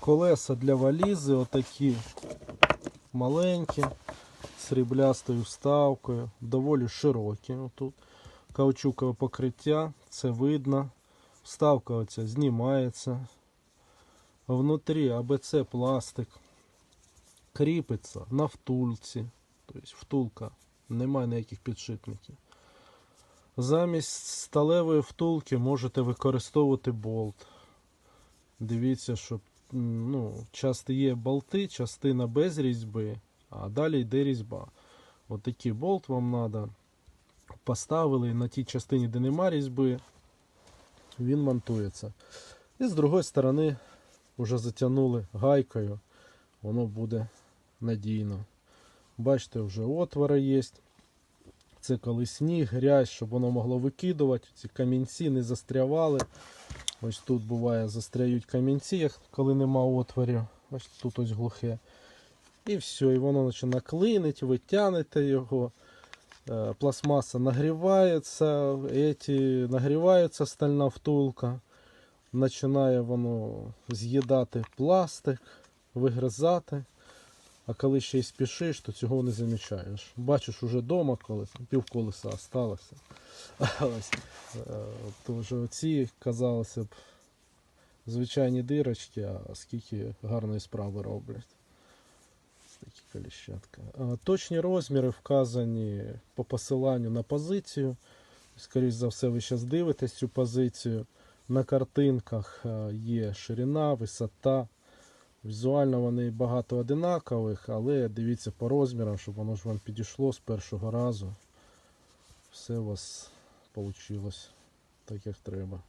Колеса для валізи отакі маленькі, з сріблястою вставкою, доволі широкі. Отут. Каучукове покриття, це видно. Вставка оця знімається. Внутрі АБЦ пластик. Кріпиться на втулці. Тобто втулка, немає ніяких підшипників. Замість сталевої втулки можете використовувати болт. Дивіться, щоб ну, часто є болти, частина без різьби, а далі йде різьба. От такий болт вам треба. Поставили на тій частині, де нема різьби, він монтується. І з другої сторони вже затягнули гайкою, воно буде надійно. Бачите, вже отвори є. Це коли сніг, грязь, щоб воно могло викидувати, ці камінці не застрявали. Ось тут буває застряють камінці, коли нема отворів. Бачите, тут ось глухе. І все, і воно починає клинить, ви його. Е, Пластмаса нагрівається, еті, нагрівається стальна втулка. Починає воно з'їдати пластик, вигризати. А коли ще й спішиш, то цього не замічаєш. Бачиш уже вдома колесо, пів колеса осталося. Ось. Е, оці, казалося б, звичайні дирочки, а скільки гарної справи роблять. Такі коліщатка. Точні розміри вказані по посиланню на позицію. Скоріше за все, ви зараз дивитесь цю позицію. На картинках е, є ширина, висота. Візуально вони багато одинакових, але дивіться по розмірам, щоб воно ж вам підійшло з першого разу. Все у вас вийшло так, як треба.